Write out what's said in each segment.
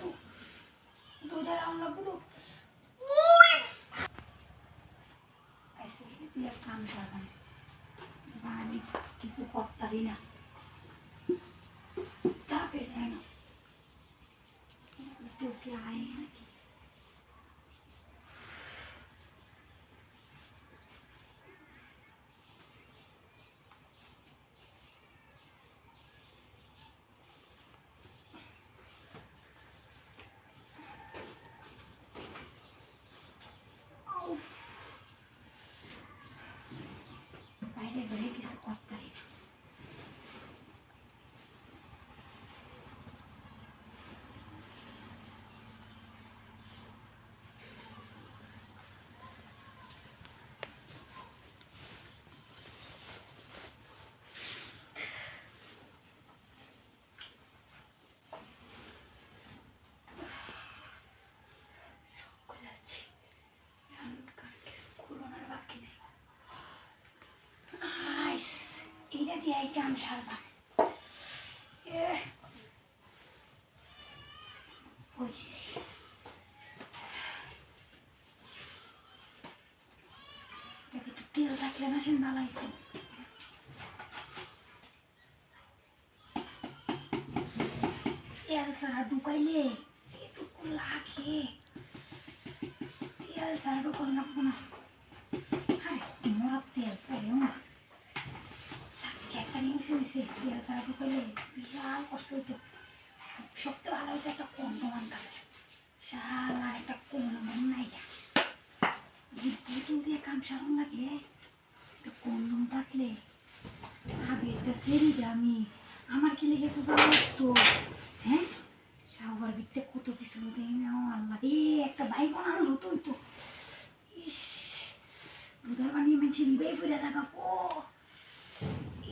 দুধ দুধের আমরা পুরো? কাম করবেন কিছু করতারি না। দিয়ে এই কাম একটু তেল থাকলে না সে হয়েছে তেল ছাড়া ঢুকাইলে যেটুকু লাগে। তেল ছাড়া ঢুকাল লাগবো না আরে মরার তেল পরেও না চাকরি নিউজে হয়েছে তেল ছাড়া ঢুকাইলে বিশাল কষ্ট হইতো। সবচেয়ে ভালো হইতো একটা কন্ডম আনতাম শাল আর একটা কন্ডম নাই বুটুল দিয়ে কাম সারণ লাগে। একটা কন্ডম থাকলে আগে একটা সেরিবে আমি। আমার কি লেগে তো যাওয়া তো? হ্যাঁ? শাওয়ার ভিতরে কত কিছু দেয় না আল্লাহ রে, একটা বাইক বানানো তো তো ইস, দুধার বানিয়ে মেনছি রিবাই ফুলে থাকা ও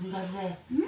嗯。